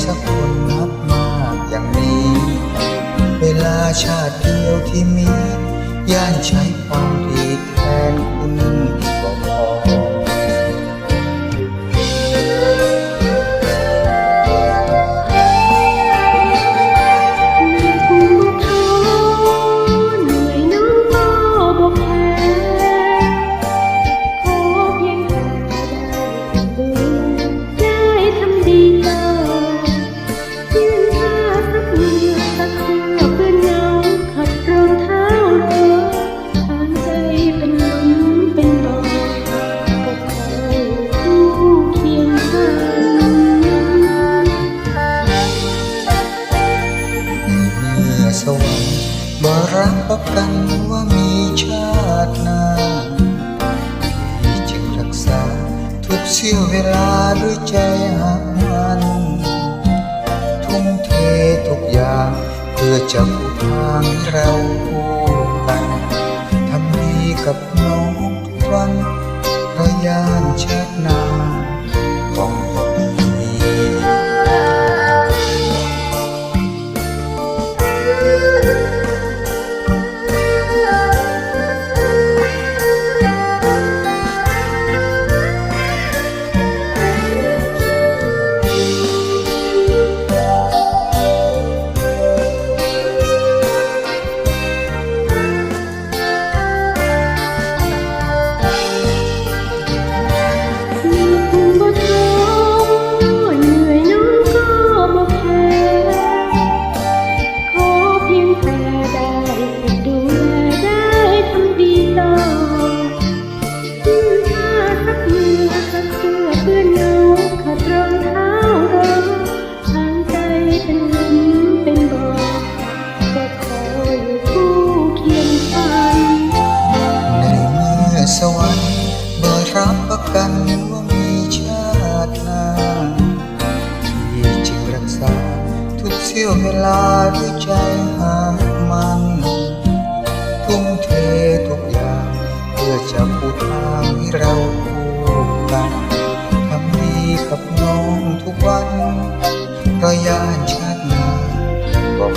สักคนนับมากอย่างนี้ เวลาชาติเดียวที่มี ย่านใช้ความดี สวรรค์บ่รับประกันว่ามีชาติหน้าที่จึงรักษา ทุกเสี้ยวเวลาด้วยใจหักมันทุ่มเททุกอย่างเพื่อจะผูกทางให้เราคู่กันทำดีกับน้องทุกวันพราะย เสี้ยวเวลาด้วยใจหากมัน ทุ่มเททุกอย่างเพื่อจะปูทางให้เราคู่กัน ทำดีกับน้องทุกวันเพราะยานชาติหน้าบอก